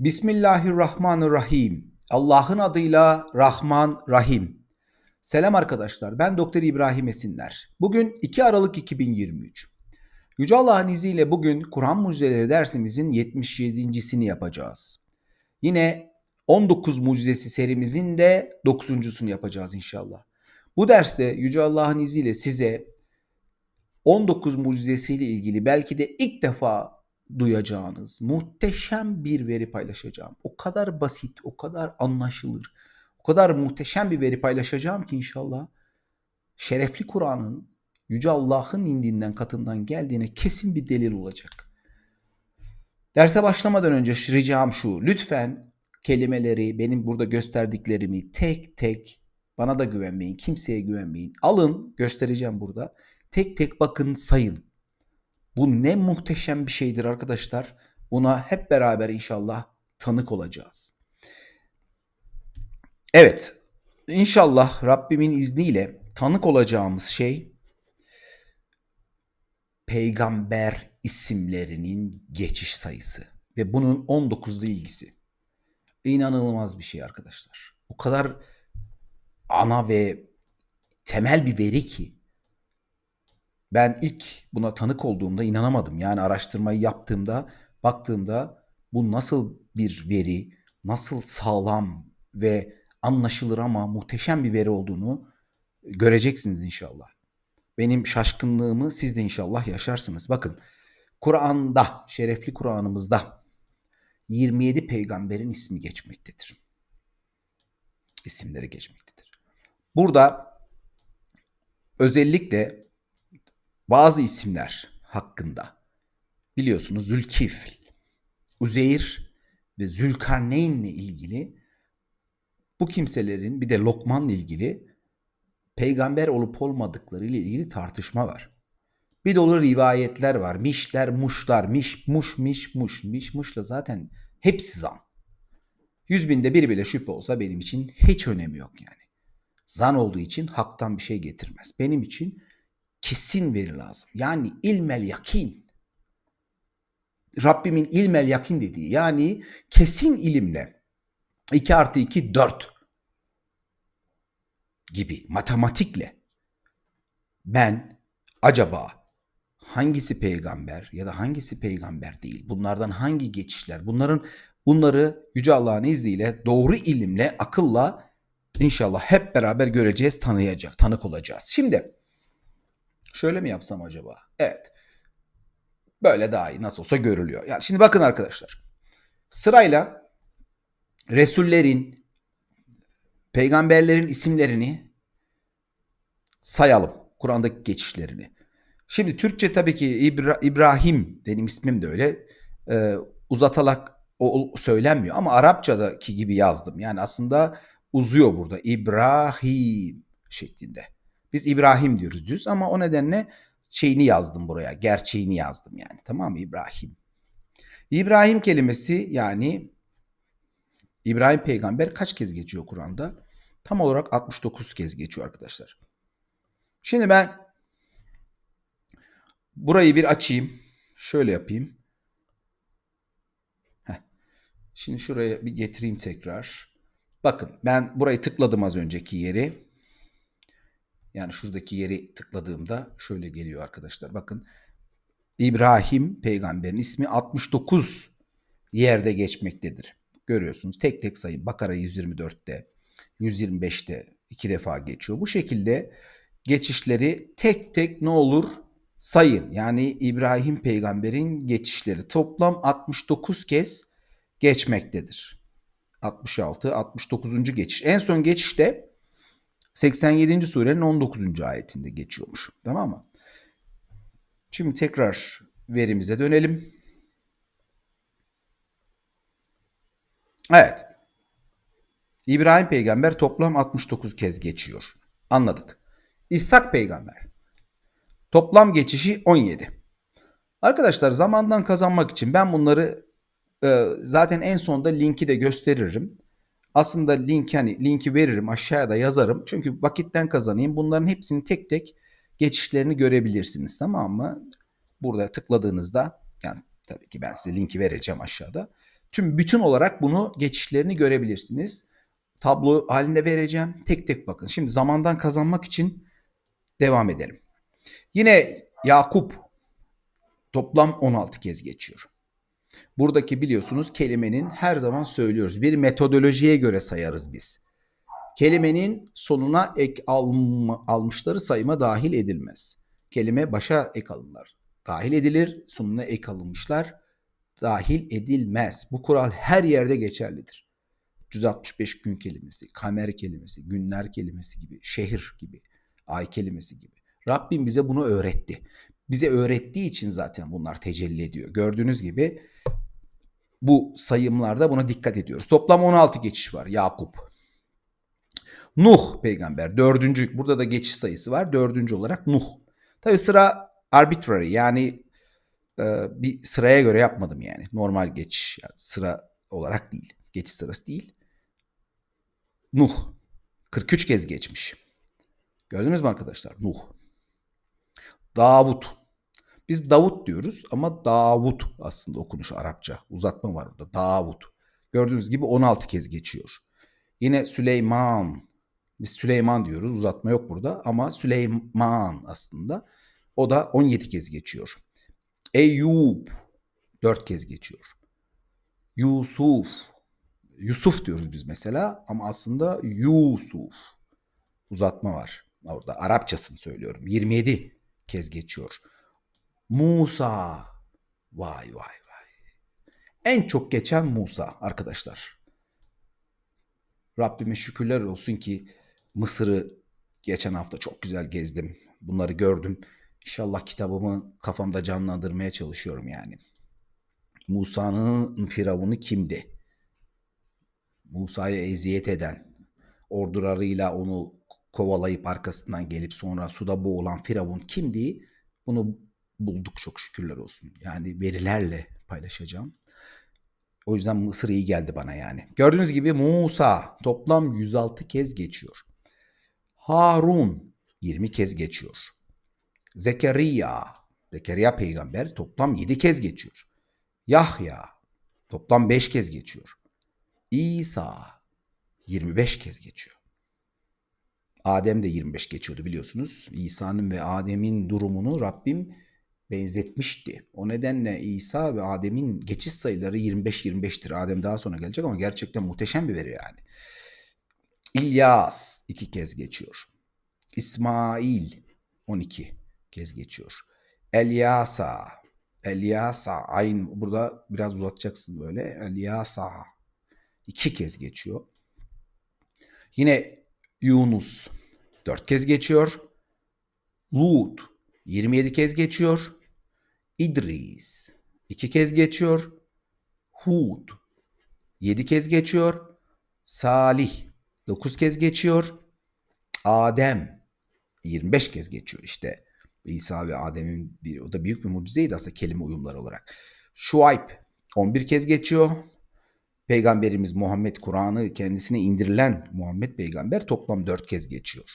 Bismillahirrahmanirrahim. Allah'ın adıyla Rahman Rahim. Selam arkadaşlar. Ben Doktor İbrahim Esinler. Bugün 2 Aralık 2023. Yüce Allah'ın izniyle bugün Kur'an mucizeleri dersimizin 77.sini yapacağız. Yine 19 mucizesi serimizin de 9.sunu yapacağız inşallah. Bu derste Yüce Allah'ın izniyle size 19 mucizesiyle ilgili belki de ilk defa duyacağınız muhteşem bir veri paylaşacağım. O kadar basit, o kadar anlaşılır, o kadar muhteşem bir veri paylaşacağım ki inşallah şerefli Kur'an'ın Yüce Allah'ın indiğinden katından geldiğine kesin bir delil olacak. Derse başlamadan önce ricam şu. Lütfen kelimeleri, benim burada gösterdiklerimi tek tek bana da güvenmeyin, kimseye güvenmeyin. Alın, göstereceğim burada. Tek tek bakın, sayın. Bu ne muhteşem bir şeydir arkadaşlar. Buna hep beraber inşallah tanık olacağız. Evet, inşallah Rabbimin izniyle tanık olacağımız şey peygamber isimlerinin geçiş sayısı ve bunun 19'lu ilgisi. İnanılmaz bir şey arkadaşlar. O kadar ana ve temel bir veri ki ben ilk buna tanık olduğumda inanamadım. Yani araştırmayı yaptığımda, baktığımda bu nasıl bir veri, nasıl sağlam ve anlaşılır ama muhteşem bir veri olduğunu göreceksiniz inşallah. Benim şaşkınlığımı siz de inşallah yaşarsınız. Bakın Kur'an'da, şerefli Kur'an'ımızda 27 peygamberin ismi geçmektedir. İsimleri geçmektedir. Burada özellikle bazı isimler hakkında biliyorsunuz Zülkifl, Uzeyr ve Zülkarneyn ile ilgili bu kimselerin bir de Lokman'la ilgili peygamber olup olmadıkları ile ilgili tartışma var. Bir dolu rivayetler var. Mişler, muşlar, miş, muş, miş, muş, miş, muşla zaten hepsi zan. Yüz binde bir bile şüphe olsa benim için hiç önemi yok yani. Zan olduğu için haktan bir şey getirmez. Benim için kesin veri lazım. Yani ilmel yakin. Rabbimin ilmel yakin dediği yani kesin ilimle 2 artı 2 4 gibi matematikle ben acaba hangisi peygamber ya da hangisi peygamber değil bunlardan hangi geçişler bunların bunları Yüce Allah'ın izniyle doğru ilimle akılla inşallah hep beraber göreceğiz tanıyacak tanık olacağız. Şimdi Şöyle mi yapsam acaba? Evet. Böyle daha iyi nasıl olsa görülüyor. Yani şimdi bakın arkadaşlar. Sırayla Resullerin, peygamberlerin isimlerini sayalım. Kur'an'daki geçişlerini. Şimdi Türkçe tabii ki İbra İbrahim benim ismim de öyle. Ee, uzatalak o, söylenmiyor ama Arapçadaki gibi yazdım. Yani aslında uzuyor burada. İbrahim şeklinde. Biz İbrahim diyoruz düz ama o nedenle şeyini yazdım buraya. Gerçeğini yazdım yani. Tamam mı? İbrahim. İbrahim kelimesi yani İbrahim peygamber kaç kez geçiyor Kur'an'da? Tam olarak 69 kez geçiyor arkadaşlar. Şimdi ben burayı bir açayım. Şöyle yapayım. Heh. Şimdi şuraya bir getireyim tekrar. Bakın ben burayı tıkladım az önceki yeri. Yani şuradaki yeri tıkladığımda şöyle geliyor arkadaşlar. Bakın İbrahim peygamberin ismi 69 yerde geçmektedir. Görüyorsunuz tek tek sayın. Bakara 124'te, 125'te iki defa geçiyor. Bu şekilde geçişleri tek tek ne olur sayın. Yani İbrahim peygamberin geçişleri toplam 69 kez geçmektedir. 66, 69. geçiş. En son geçişte 87. surenin 19. ayetinde geçiyormuş. Tamam mı? Şimdi tekrar verimize dönelim. Evet. İbrahim peygamber toplam 69 kez geçiyor. Anladık. İshak peygamber. Toplam geçişi 17. Arkadaşlar zamandan kazanmak için ben bunları e, zaten en sonda linki de gösteririm. Aslında link hani linki veririm aşağıya da yazarım. Çünkü vakitten kazanayım. Bunların hepsini tek tek geçişlerini görebilirsiniz tamam mı? Burada tıkladığınızda yani tabii ki ben size linki vereceğim aşağıda. Tüm bütün olarak bunu geçişlerini görebilirsiniz. Tablo halinde vereceğim. Tek tek bakın. Şimdi zamandan kazanmak için devam edelim. Yine Yakup toplam 16 kez geçiyor. Buradaki biliyorsunuz kelimenin her zaman söylüyoruz. Bir metodolojiye göre sayarız biz. Kelimenin sonuna ek alma, almışları sayıma dahil edilmez. Kelime başa ek alınlar. Dahil edilir, sonuna ek alınmışlar dahil edilmez. Bu kural her yerde geçerlidir. 365 gün kelimesi, kamer kelimesi, günler kelimesi gibi, şehir gibi, ay kelimesi gibi. Rabbim bize bunu öğretti. Bize öğrettiği için zaten bunlar tecelli ediyor. Gördüğünüz gibi bu sayımlarda buna dikkat ediyoruz. Toplam 16 geçiş var Yakup. Nuh peygamber dördüncü. Burada da geçiş sayısı var. Dördüncü olarak Nuh. Tabi sıra arbitrary yani e, bir sıraya göre yapmadım yani. Normal geçiş yani sıra olarak değil. Geçiş sırası değil. Nuh 43 kez geçmiş. Gördünüz mü arkadaşlar? Nuh. Davut. Biz Davut diyoruz ama Davut aslında okunuşu Arapça. Uzatma var burada. Davut. Gördüğünüz gibi 16 kez geçiyor. Yine Süleyman. Biz Süleyman diyoruz. Uzatma yok burada ama Süleyman aslında. O da 17 kez geçiyor. Eyüp 4 kez geçiyor. Yusuf. Yusuf diyoruz biz mesela ama aslında Yusuf. Uzatma var. Orada Arapçasını söylüyorum. 27 kez geçiyor. Musa. Vay vay vay. En çok geçen Musa arkadaşlar. Rabbime şükürler olsun ki Mısır'ı geçen hafta çok güzel gezdim. Bunları gördüm. İnşallah kitabımı kafamda canlandırmaya çalışıyorum yani. Musa'nın firavunu kimdi? Musa'ya eziyet eden, ordularıyla onu kovalayıp arkasından gelip sonra suda boğulan firavun kimdi? Bunu bulduk çok şükürler olsun. Yani verilerle paylaşacağım. O yüzden Mısır iyi geldi bana yani. Gördüğünüz gibi Musa toplam 106 kez geçiyor. Harun 20 kez geçiyor. Zekeriya, Zekeriya peygamber toplam 7 kez geçiyor. Yahya toplam 5 kez geçiyor. İsa 25 kez geçiyor. Adem de 25 geçiyordu biliyorsunuz. İsa'nın ve Adem'in durumunu Rabbim benzetmişti. O nedenle İsa ve Adem'in geçiş sayıları 25-25'tir. Adem daha sonra gelecek ama gerçekten muhteşem bir veri yani. İlyas iki kez geçiyor. İsmail 12 kez geçiyor. Elyasa, Elyasa aynı burada biraz uzatacaksın böyle. Elyasa iki kez geçiyor. Yine Yunus dört kez geçiyor. Lut 27 kez geçiyor. İdris iki kez geçiyor. Hud yedi kez geçiyor. Salih dokuz kez geçiyor. Adem 25 kez geçiyor işte. İsa ve Adem'in bir o da büyük bir mucizeydi aslında kelime uyumları olarak. Şuayb 11 kez geçiyor. Peygamberimiz Muhammed Kur'an'ı kendisine indirilen Muhammed peygamber toplam 4 kez geçiyor.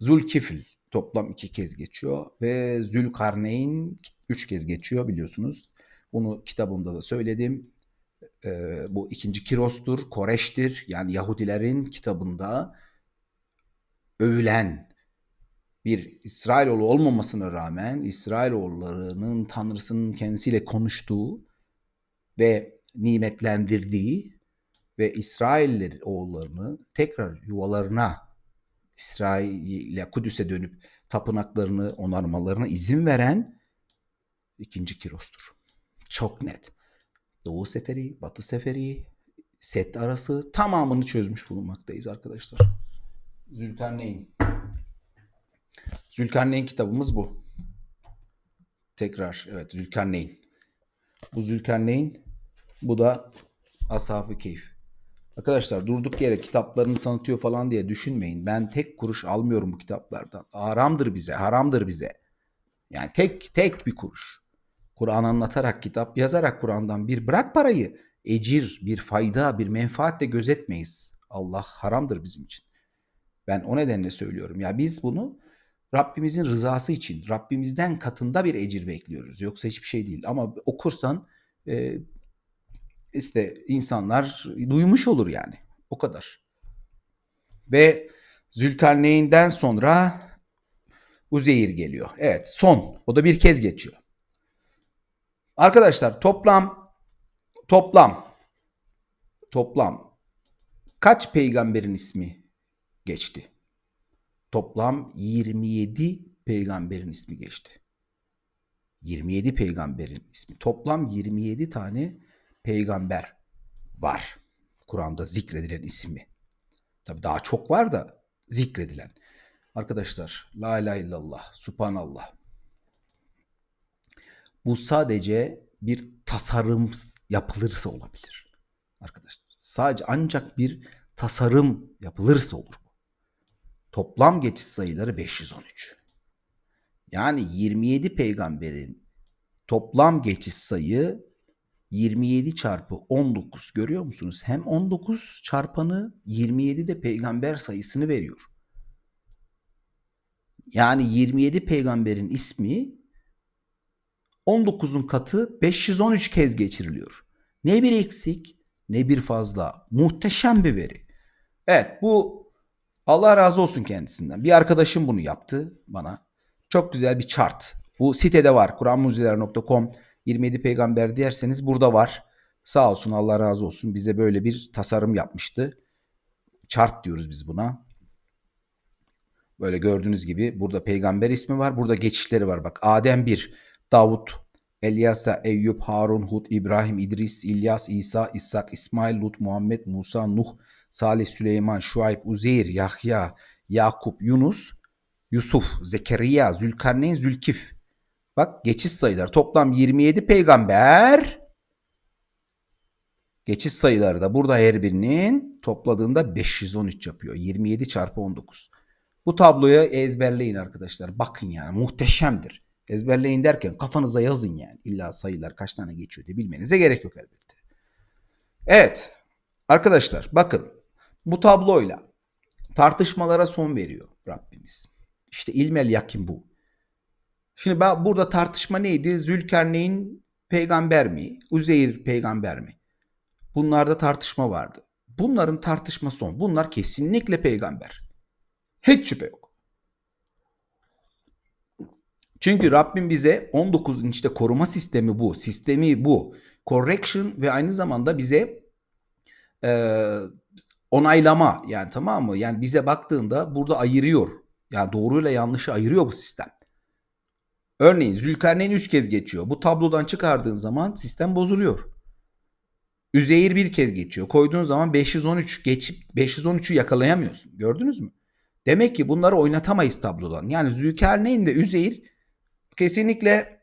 Zulkifl toplam 2 kez geçiyor ve Zülkarneyn 3 kez geçiyor biliyorsunuz. Bunu kitabımda da söyledim. Ee, bu ikinci Kiros'tur, Koreş'tir. Yani Yahudilerin kitabında övülen bir İsrailoğlu olmamasına rağmen İsrailoğullarının Tanrısının kendisiyle konuştuğu ve nimetlendirdiği ve İsrailler oğullarını tekrar yuvalarına İsrail'e Kudüs'e dönüp tapınaklarını onarmalarına izin veren ikinci Kiros'tur. Çok net. Doğu seferi, Batı seferi, Set arası tamamını çözmüş bulunmaktayız arkadaşlar. Zülkarneyn. Zülkarneyn kitabımız bu. Tekrar evet Zülkarneyn. Bu Zülkarneyn bu da Ashab-ı Keyif. Arkadaşlar durduk yere kitaplarını tanıtıyor falan diye düşünmeyin. Ben tek kuruş almıyorum bu kitaplardan. Haramdır bize, haramdır bize. Yani tek tek bir kuruş. Kur'an anlatarak, kitap yazarak Kur'an'dan bir bırak parayı. Ecir, bir fayda, bir menfaat de gözetmeyiz. Allah haramdır bizim için. Ben o nedenle söylüyorum. Ya biz bunu Rabbimizin rızası için, Rabbimizden katında bir ecir bekliyoruz. Yoksa hiçbir şey değil. Ama okursan e, işte insanlar duymuş olur yani. O kadar. Ve Zülkarneyn'den sonra Uzeyir geliyor. Evet son. O da bir kez geçiyor. Arkadaşlar toplam toplam toplam kaç peygamberin ismi geçti? Toplam 27 peygamberin ismi geçti. 27 peygamberin ismi. Toplam 27 tane peygamber var. Kur'an'da zikredilen ismi. Tabi daha çok var da zikredilen. Arkadaşlar la ilahe illallah, subhanallah. Bu sadece bir tasarım yapılırsa olabilir. Arkadaşlar sadece ancak bir tasarım yapılırsa olur bu. Toplam geçiş sayıları 513. Yani 27 peygamberin toplam geçiş sayı 27 çarpı 19 görüyor musunuz? Hem 19 çarpanı 27 de peygamber sayısını veriyor. Yani 27 peygamberin ismi 19'un katı 513 kez geçiriliyor. Ne bir eksik ne bir fazla. Muhteşem bir veri. Evet bu Allah razı olsun kendisinden. Bir arkadaşım bunu yaptı bana. Çok güzel bir chart. Bu sitede var. Kur'anmucizeler.com 27 peygamber derseniz burada var. Sağ olsun Allah razı olsun bize böyle bir tasarım yapmıştı. Chart diyoruz biz buna. Böyle gördüğünüz gibi burada peygamber ismi var. Burada geçişleri var. Bak Adem 1, Davut, Elyasa, Eyüp, Harun, Hud, İbrahim, İdris, İlyas, İsa, İshak, İsmail, Lut, Muhammed, Musa, Nuh, Salih, Süleyman, Şuayb, Uzeyr, Yahya, Yakup, Yunus, Yusuf, Zekeriya, Zülkarneyn, Zülkif. Bak geçiş sayıları toplam 27 peygamber. Geçiş sayıları da burada her birinin topladığında 513 yapıyor. 27 çarpı 19. Bu tabloyu ezberleyin arkadaşlar. Bakın yani muhteşemdir. Ezberleyin derken kafanıza yazın yani. İlla sayılar kaç tane geçiyor diye bilmenize gerek yok elbette. Evet arkadaşlar bakın bu tabloyla tartışmalara son veriyor Rabbimiz. İşte ilmel yakin bu. Şimdi ben burada tartışma neydi? Zülkarneyn peygamber mi? Uzeyr peygamber mi? Bunlarda tartışma vardı. Bunların tartışma son. Bunlar kesinlikle peygamber. Hiç şüphe yok. Çünkü Rabbim bize 19. işte koruma sistemi bu. Sistemi bu. Correction ve aynı zamanda bize e, onaylama yani tamam mı? Yani bize baktığında burada ayırıyor. Yani doğruyla yanlışı ayırıyor bu sistem. Örneğin Zülkarneyn 3 kez geçiyor. Bu tablodan çıkardığın zaman sistem bozuluyor. Üzeyir bir kez geçiyor. Koyduğun zaman 513 geçip 513'ü yakalayamıyorsun. Gördünüz mü? Demek ki bunları oynatamayız tablodan. Yani Zülkarneyn ve Üzeyir kesinlikle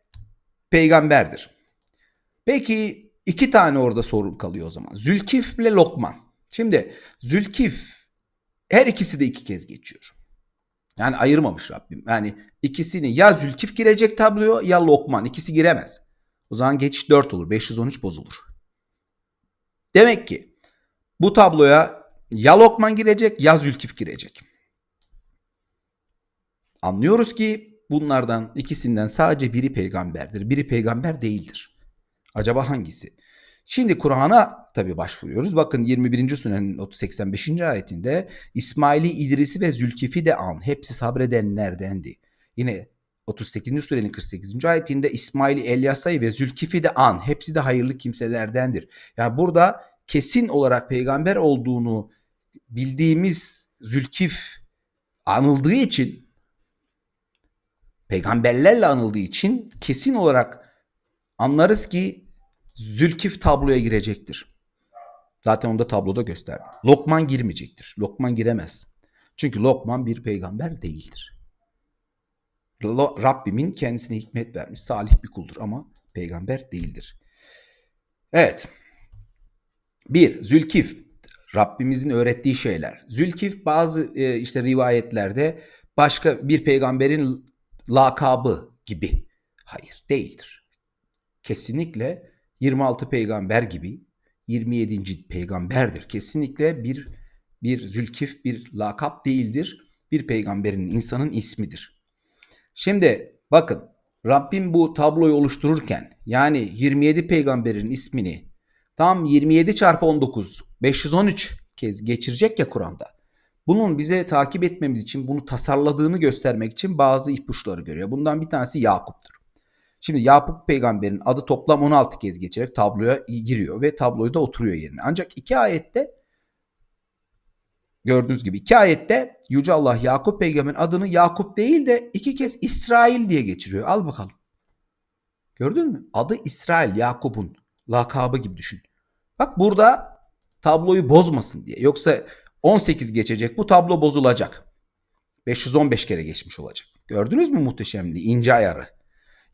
peygamberdir. Peki iki tane orada sorun kalıyor o zaman. Zülkif ile Lokman. Şimdi Zülkif her ikisi de iki kez geçiyor. Yani ayırmamış Rabbim. Yani ikisini ya Zülkif girecek tabloya ya Lokman. ikisi giremez. O zaman geçiş 4 olur. 513 bozulur. Demek ki bu tabloya ya Lokman girecek ya Zülkif girecek. Anlıyoruz ki bunlardan ikisinden sadece biri peygamberdir. Biri peygamber değildir. Acaba hangisi? Şimdi Kur'an'a tabi başvuruyoruz. Bakın 21. sürenin 85. ayetinde İsmail'i, İdris'i ve Zülkif'i de an. Hepsi sabredenlerdendi. Yine 38. surenin 48. ayetinde İsmail'i, Elyasa'yı ve Zülkif'i de an. Hepsi de hayırlı kimselerdendir. Yani burada kesin olarak peygamber olduğunu bildiğimiz Zülkif anıldığı için peygamberlerle anıldığı için kesin olarak anlarız ki Zülkif tabloya girecektir. Zaten onu da tabloda gösterdim. Lokman girmeyecektir. Lokman giremez. Çünkü Lokman bir peygamber değildir. Rabbimin kendisine hikmet vermiş salih bir kuldur ama peygamber değildir. Evet. Bir, Zülkif. Rabbimizin öğrettiği şeyler. Zülkif bazı e, işte rivayetlerde başka bir peygamberin lakabı gibi. Hayır değildir. Kesinlikle 26 peygamber gibi 27. peygamberdir. Kesinlikle bir bir zülkif bir lakap değildir. Bir peygamberin insanın ismidir. Şimdi bakın Rabbim bu tabloyu oluştururken yani 27 peygamberin ismini Tam 27 çarpı 19 513 kez geçirecek ya Kur'an'da. Bunun bize takip etmemiz için bunu tasarladığını göstermek için bazı ipuçları görüyor. Bundan bir tanesi Yakup'tur. Şimdi Yakup peygamberin adı toplam 16 kez geçerek tabloya giriyor ve tabloyu da oturuyor yerine. Ancak iki ayette gördüğünüz gibi iki ayette Yüce Allah Yakup peygamberin adını Yakup değil de iki kez İsrail diye geçiriyor. Al bakalım. Gördün mü? Adı İsrail Yakup'un lakabı gibi düşün. Bak burada tabloyu bozmasın diye. Yoksa 18 geçecek bu tablo bozulacak. 515 kere geçmiş olacak. Gördünüz mü muhteşemliği? ince ayarı.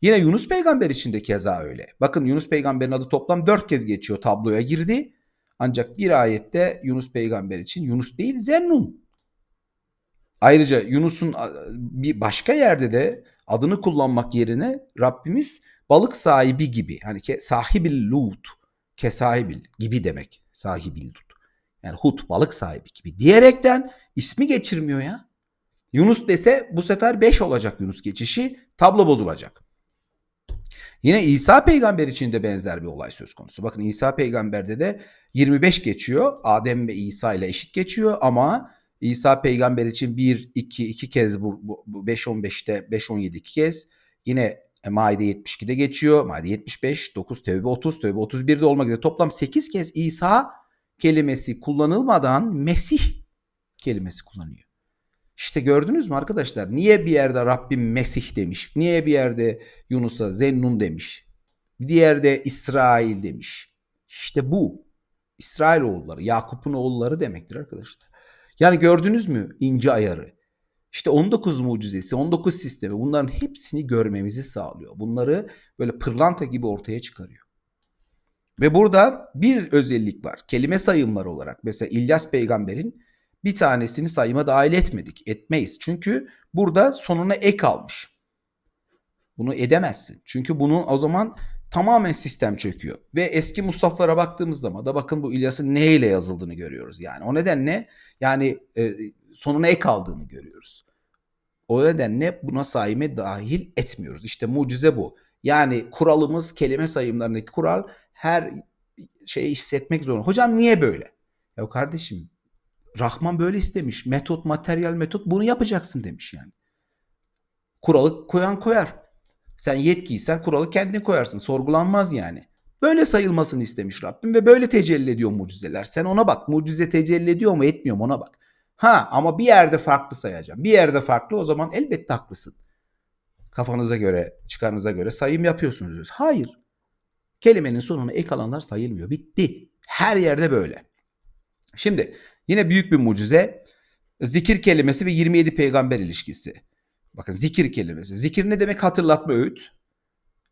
Yine Yunus peygamber için de keza öyle. Bakın Yunus peygamberin adı toplam 4 kez geçiyor tabloya girdi. Ancak bir ayette Yunus peygamber için Yunus değil Zennun. Ayrıca Yunus'un bir başka yerde de adını kullanmak yerine Rabbimiz balık sahibi gibi hani ke sahibil lut ke sahibil gibi demek sahibil lut. Yani hut balık sahibi gibi diyerekten ismi geçirmiyor ya. Yunus dese bu sefer 5 olacak Yunus geçişi tablo bozulacak. Yine İsa peygamber için de benzer bir olay söz konusu. Bakın İsa peygamberde de 25 geçiyor. Adem ve İsa ile eşit geçiyor ama İsa peygamber için 1, 2, 2 kez bu, bu 5, 15'te 5, 17 2 kez. Yine e, Maide 72'de geçiyor. Maide 75, 9, Tevbe 30, Tevbe 31'de olmak üzere toplam 8 kez İsa kelimesi kullanılmadan Mesih kelimesi kullanıyor. İşte gördünüz mü arkadaşlar? Niye bir yerde Rabbim Mesih demiş? Niye bir yerde Yunus'a Zennun demiş? Bir yerde İsrail demiş. İşte bu. İsrail oğulları, Yakup'un oğulları demektir arkadaşlar. Yani gördünüz mü ince ayarı? İşte 19 mucizesi, 19 sistemi bunların hepsini görmemizi sağlıyor. Bunları böyle pırlanta gibi ortaya çıkarıyor. Ve burada bir özellik var. Kelime sayımları olarak mesela İlyas peygamberin bir tanesini sayıma dahil etmedik. Etmeyiz. Çünkü burada sonuna ek almış. Bunu edemezsin. Çünkü bunun o zaman tamamen sistem çöküyor. Ve eski Mustafa'lara baktığımız zaman da bakın bu İlyas'ın ne ile yazıldığını görüyoruz. Yani o nedenle yani e, sonuna ek aldığını görüyoruz. O nedenle buna sayime dahil etmiyoruz. İşte mucize bu. Yani kuralımız kelime sayımlarındaki kural her şeyi hissetmek zorunda. Hocam niye böyle? Ya kardeşim Rahman böyle istemiş. Metot, materyal metot bunu yapacaksın demiş yani. Kuralı koyan koyar. Sen yetkiysen kuralı kendin koyarsın. Sorgulanmaz yani. Böyle sayılmasını istemiş Rabbim ve böyle tecelli ediyor mucizeler. Sen ona bak. Mucize tecelli ediyor mu etmiyor mu ona bak. Ha ama bir yerde farklı sayacağım. Bir yerde farklı o zaman elbette haklısın. Kafanıza göre, çıkarınıza göre sayım yapıyorsunuz. Hayır. Kelimenin sonuna ek alanlar sayılmıyor. Bitti. Her yerde böyle. Şimdi Yine büyük bir mucize. Zikir kelimesi ve 27 peygamber ilişkisi. Bakın zikir kelimesi. Zikir ne demek? Hatırlatma öğüt.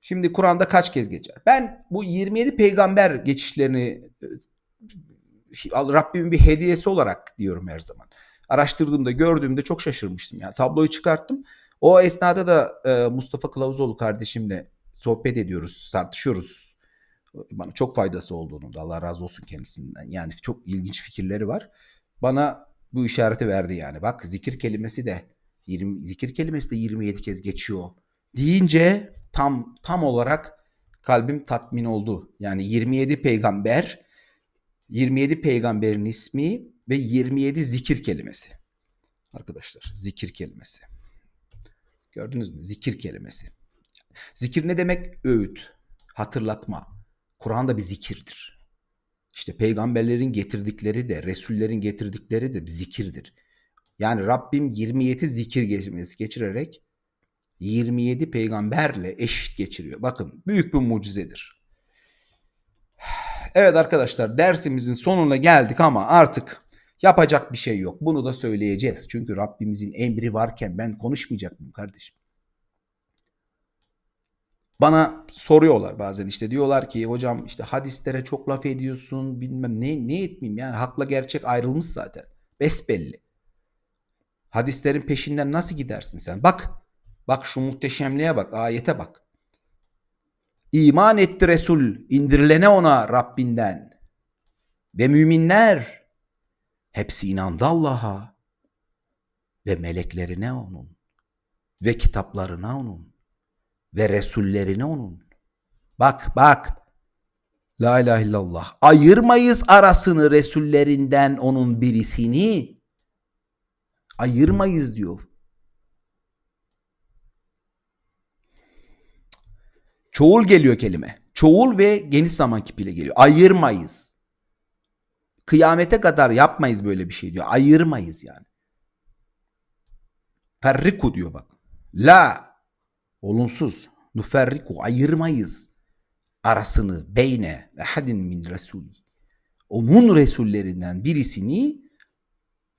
Şimdi Kur'an'da kaç kez geçer? Ben bu 27 peygamber geçişlerini e, Rabbimin bir hediyesi olarak diyorum her zaman. Araştırdığımda, gördüğümde çok şaşırmıştım. Yani tabloyu çıkarttım. O esnada da e, Mustafa Kılavuzoğlu kardeşimle sohbet ediyoruz, tartışıyoruz. Bana çok faydası olduğunu da Allah razı olsun kendisinden. Yani çok ilginç fikirleri var bana bu işareti verdi yani. Bak zikir kelimesi de 20 zikir kelimesi de 27 kez geçiyor. Deyince tam tam olarak kalbim tatmin oldu. Yani 27 peygamber 27 peygamberin ismi ve 27 zikir kelimesi. Arkadaşlar zikir kelimesi. Gördünüz mü? Zikir kelimesi. Zikir ne demek? Öğüt, hatırlatma. Kur'an da bir zikirdir. İşte peygamberlerin getirdikleri de, Resullerin getirdikleri de zikirdir. Yani Rabbim 27 zikir geçirmesi geçirerek 27 peygamberle eşit geçiriyor. Bakın büyük bir mucizedir. Evet arkadaşlar dersimizin sonuna geldik ama artık yapacak bir şey yok. Bunu da söyleyeceğiz. Çünkü Rabbimizin emri varken ben konuşmayacak mıyım kardeşim? Bana soruyorlar bazen işte diyorlar ki hocam işte hadislere çok laf ediyorsun bilmem ne ne etmeyeyim yani hakla gerçek ayrılmış zaten. Besbelli. Hadislerin peşinden nasıl gidersin sen? Bak. Bak şu muhteşemliğe bak. Ayete bak. İman etti Resul indirilene ona Rabbinden. Ve müminler hepsi inandı Allah'a ve meleklerine onun ve kitaplarına onun ve Resullerine onun. Bak bak. La ilahe illallah. Ayırmayız arasını Resullerinden onun birisini. Ayırmayız diyor. Çoğul geliyor kelime. Çoğul ve geniş zaman kipiyle geliyor. Ayırmayız. Kıyamete kadar yapmayız böyle bir şey diyor. Ayırmayız yani. Ferriku diyor bak. La. Olumsuz. Nuferriku. Ayırmayız. Arasını beyne ve hadin min resuli. Onun resullerinden birisini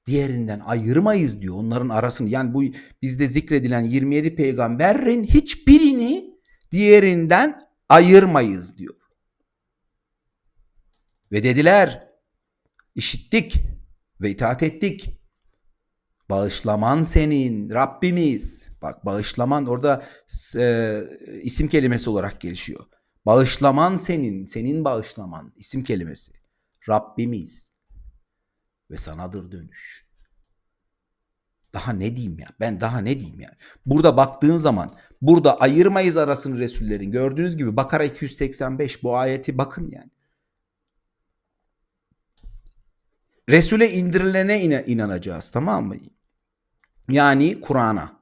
diğerinden ayırmayız diyor. Onların arasını yani bu bizde zikredilen 27 peygamberin hiçbirini diğerinden ayırmayız diyor. Ve dediler işittik ve itaat ettik. Bağışlaman senin Rabbimiz. Bak bağışlaman orada e, isim kelimesi olarak gelişiyor. Bağışlaman senin, senin bağışlaman isim kelimesi. Rabbimiz ve sanadır dönüş. Daha ne diyeyim ya? Ben daha ne diyeyim yani? Burada baktığın zaman burada ayırmayız arasını Resullerin. Gördüğünüz gibi Bakara 285 bu ayeti bakın yani. Resul'e indirilene ina- inanacağız tamam mı? Yani Kur'an'a.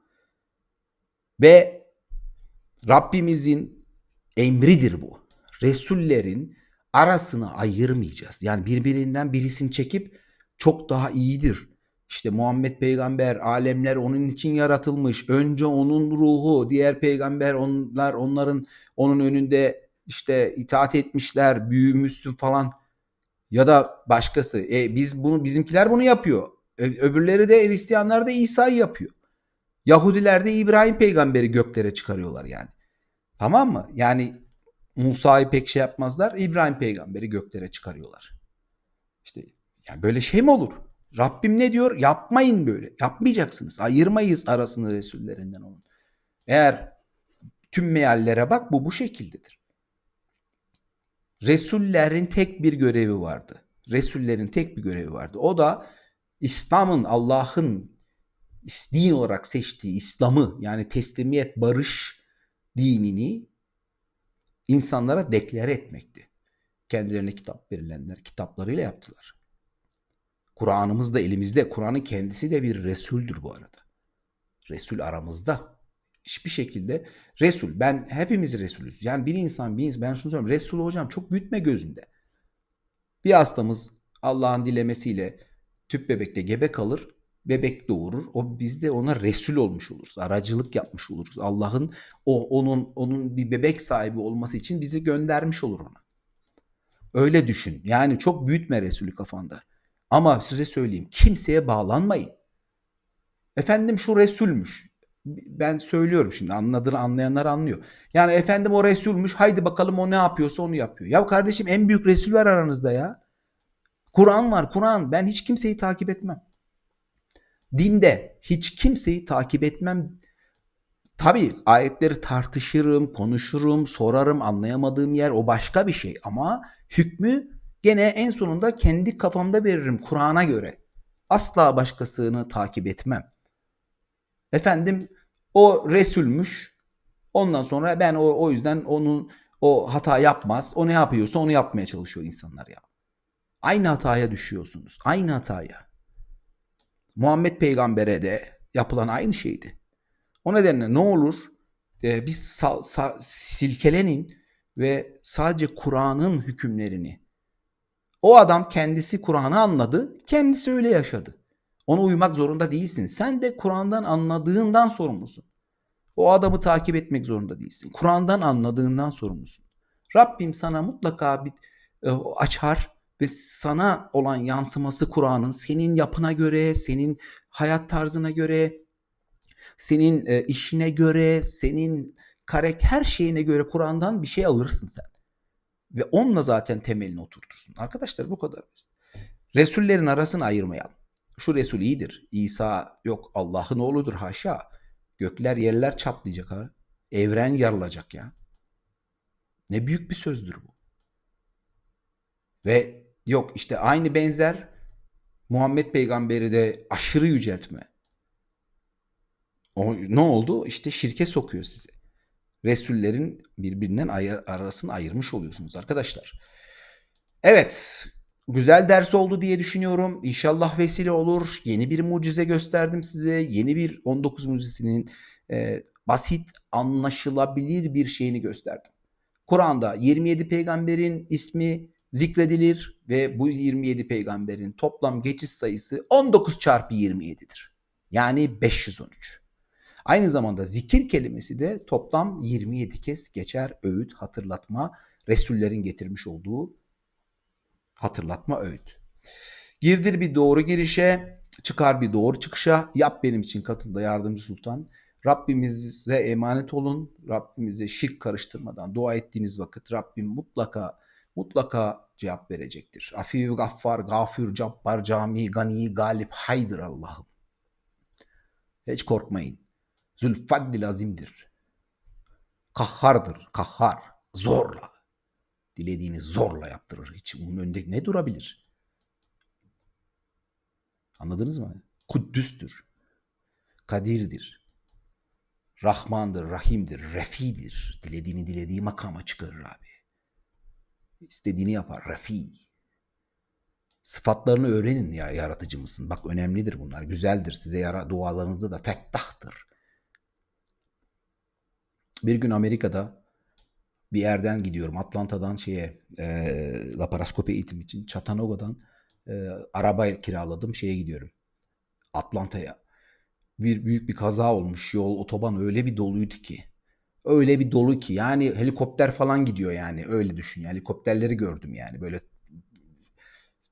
Ve Rabbimizin emridir bu. Resullerin arasını ayırmayacağız. Yani birbirinden birisini çekip çok daha iyidir. İşte Muhammed peygamber alemler onun için yaratılmış. Önce onun ruhu, diğer peygamber onlar onların onun önünde işte itaat etmişler, büyümüşsün falan. Ya da başkası. E biz bunu bizimkiler bunu yapıyor. Öbürleri de Hristiyanlar da İsa'yı yapıyor. Yahudiler de İbrahim peygamberi göklere çıkarıyorlar yani. Tamam mı? Yani Musa'yı pek şey yapmazlar. İbrahim peygamberi göklere çıkarıyorlar. İşte yani böyle şey mi olur? Rabbim ne diyor? Yapmayın böyle. Yapmayacaksınız. Ayırmayız arasını Resullerinden onun. Eğer tüm meallere bak bu bu şekildedir. Resullerin tek bir görevi vardı. Resullerin tek bir görevi vardı. O da İslam'ın Allah'ın din olarak seçtiği İslam'ı yani teslimiyet, barış dinini insanlara deklare etmekti. Kendilerine kitap verilenler kitaplarıyla yaptılar. Kur'an'ımız da elimizde. Kur'an'ın kendisi de bir Resul'dür bu arada. Resul aramızda. Hiçbir şekilde Resul. Ben hepimiz Resulüz. Yani bir insan bir insan ben şunu söylüyorum. Resul hocam çok büyütme gözünde. Bir hastamız Allah'ın dilemesiyle tüp bebekte gebe kalır. Bebek doğurur. O biz de ona Resul olmuş oluruz. Aracılık yapmış oluruz. Allah'ın o onun onun bir bebek sahibi olması için bizi göndermiş olur ona. Öyle düşün. Yani çok büyütme Resulü kafanda. Ama size söyleyeyim kimseye bağlanmayın. Efendim şu Resulmüş. Ben söylüyorum şimdi anladığını anlayanlar anlıyor. Yani efendim o Resulmüş haydi bakalım o ne yapıyorsa onu yapıyor. Ya kardeşim en büyük Resul var aranızda ya. Kur'an var Kur'an. Ben hiç kimseyi takip etmem. Dinde hiç kimseyi takip etmem. Tabii ayetleri tartışırım, konuşurum, sorarım, anlayamadığım yer o başka bir şey. Ama hükmü gene en sonunda kendi kafamda veririm Kur'an'a göre. Asla başkasını takip etmem. Efendim o Resulmüş. Ondan sonra ben o, o yüzden onun o hata yapmaz. O ne yapıyorsa onu yapmaya çalışıyor insanlar ya. Aynı hataya düşüyorsunuz. Aynı hataya. Muhammed peygambere de yapılan aynı şeydi. O nedenle ne olur e, biz sa- sa- silkelenin ve sadece Kur'an'ın hükümlerini o adam kendisi Kur'an'ı anladı, kendisi öyle yaşadı. Ona uymak zorunda değilsin. Sen de Kur'an'dan anladığından sorumlusun. O adamı takip etmek zorunda değilsin. Kur'an'dan anladığından sorumlusun. Rabbim sana mutlaka bir e, açar ve sana olan yansıması Kur'an'ın senin yapına göre, senin hayat tarzına göre, senin e, işine göre, senin karakter her şeyine göre Kur'an'dan bir şey alırsın sen. Ve onunla zaten temelini oturtursun. Arkadaşlar bu kadar basit. Resullerin arasını ayırmayalım. Şu Resul iyidir. İsa yok Allah'ın oğludur haşa. Gökler yerler çatlayacak ha. Evren yarılacak ya. Ne büyük bir sözdür bu. Ve yok işte aynı benzer Muhammed peygamberi de aşırı yüceltme. O, ne oldu? İşte şirke sokuyor sizi. Resullerin birbirinden ayır, arasını ayırmış oluyorsunuz arkadaşlar. Evet, güzel ders oldu diye düşünüyorum. İnşallah vesile olur. Yeni bir mucize gösterdim size. Yeni bir 19 mucizesinin e, basit, anlaşılabilir bir şeyini gösterdim. Kur'an'da 27 peygamberin ismi zikredilir ve bu 27 peygamberin toplam geçiş sayısı 19 çarpı 27'dir. Yani 513. Aynı zamanda zikir kelimesi de toplam 27 kez geçer öğüt, hatırlatma, Resullerin getirmiş olduğu hatırlatma öğüt. Girdir bir doğru girişe, çıkar bir doğru çıkışa, yap benim için katında yardımcı sultan. Rabbimize emanet olun. Rabbimize şirk karıştırmadan dua ettiğiniz vakit Rabbim mutlaka mutlaka cevap verecektir. Afiv, gaffar, gafür, cabbar, cami, gani, galip, haydır Allah'ım. Hiç korkmayın. Zülfaddil azimdir. Kahhardır, kahhar. Zorla. Dilediğini zorla yaptırır. Hiç onun önünde ne durabilir? Anladınız mı? Kuddüstür. Kadirdir. Rahmandır, Rahim'dir, Refi'dir. Dilediğini dilediği makama çıkarır abi. İstediğini yapar. Refi. Sıfatlarını öğrenin ya yaratıcı mısın? Bak önemlidir bunlar. Güzeldir. Size yara dualarınızda da fettahtır. Bir gün Amerika'da bir yerden gidiyorum. Atlanta'dan şeye e, laparaskopi eğitim için Chattanoogga'dan e, araba kiraladım. Şeye gidiyorum. Atlanta'ya. Bir büyük bir kaza olmuş. Yol, otoban öyle bir doluydu ki. Öyle bir dolu ki. Yani helikopter falan gidiyor yani. Öyle düşün. Yani helikopterleri gördüm yani. Böyle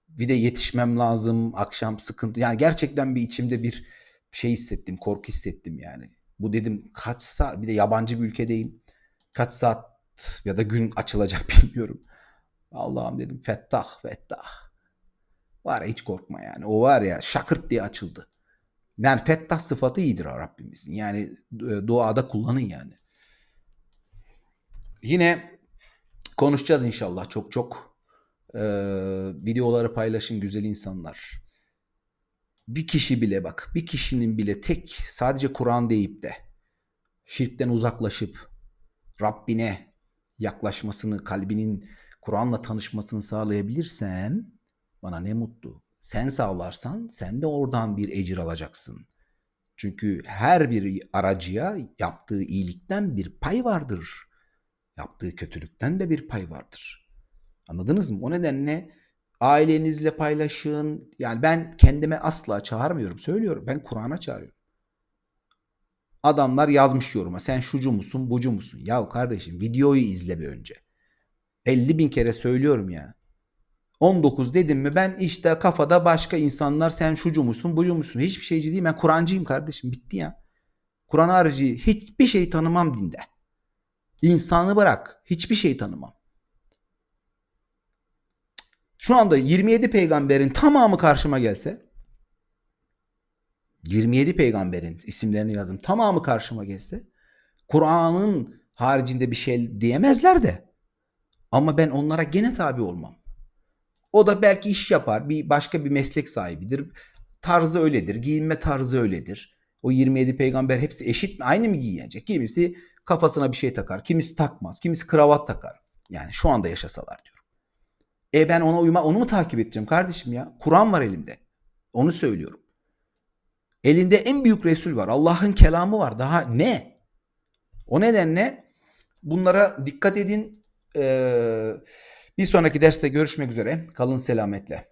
bir de yetişmem lazım. Akşam sıkıntı. Yani gerçekten bir içimde bir şey hissettim. Korku hissettim yani. Bu dedim kaç saat bir de yabancı bir ülkedeyim. Kaç saat ya da gün açılacak bilmiyorum. Allah'ım dedim fettah fettah. Var ya hiç korkma yani. O var ya şakırt diye açıldı. Yani fettah sıfatı iyidir Rabbimizin. Yani e, duada kullanın yani. Yine konuşacağız inşallah çok çok. Ee, videoları paylaşın güzel insanlar. Bir kişi bile bak bir kişinin bile tek sadece Kur'an deyip de şirkten uzaklaşıp Rabbine yaklaşmasını, kalbinin Kur'an'la tanışmasını sağlayabilirsen bana ne mutlu. Sen sağlarsan sen de oradan bir ecir alacaksın. Çünkü her bir aracıya yaptığı iyilikten bir pay vardır. Yaptığı kötülükten de bir pay vardır. Anladınız mı? O nedenle ailenizle paylaşın. Yani ben kendime asla çağırmıyorum. Söylüyorum. Ben Kur'an'a çağırıyorum. Adamlar yazmış yoruma. Sen şucu musun, bucu musun? Yahu kardeşim videoyu izle bir önce. 50 bin kere söylüyorum ya. 19 dedim mi ben işte kafada başka insanlar sen şucu musun, bucu musun? Hiçbir şeyci değil. Ben Kur'ancıyım kardeşim. Bitti ya. Kur'an harici hiçbir şey tanımam dinde. İnsanı bırak. Hiçbir şey tanımam. Şu anda 27 peygamberin tamamı karşıma gelse 27 peygamberin isimlerini yazdım. Tamamı karşıma gelse Kur'an'ın haricinde bir şey diyemezler de ama ben onlara gene tabi olmam. O da belki iş yapar. Bir başka bir meslek sahibidir. Tarzı öyledir. Giyinme tarzı öyledir. O 27 peygamber hepsi eşit mi? Aynı mı giyinecek? Kimisi kafasına bir şey takar. Kimisi takmaz. Kimisi kravat takar. Yani şu anda yaşasalar diyorum. E ben ona uyma, onu mu takip edeceğim kardeşim ya? Kur'an var elimde. Onu söylüyorum. Elinde en büyük Resul var. Allah'ın kelamı var. Daha ne? O nedenle bunlara dikkat edin. Ee, bir sonraki derste görüşmek üzere. Kalın selametle.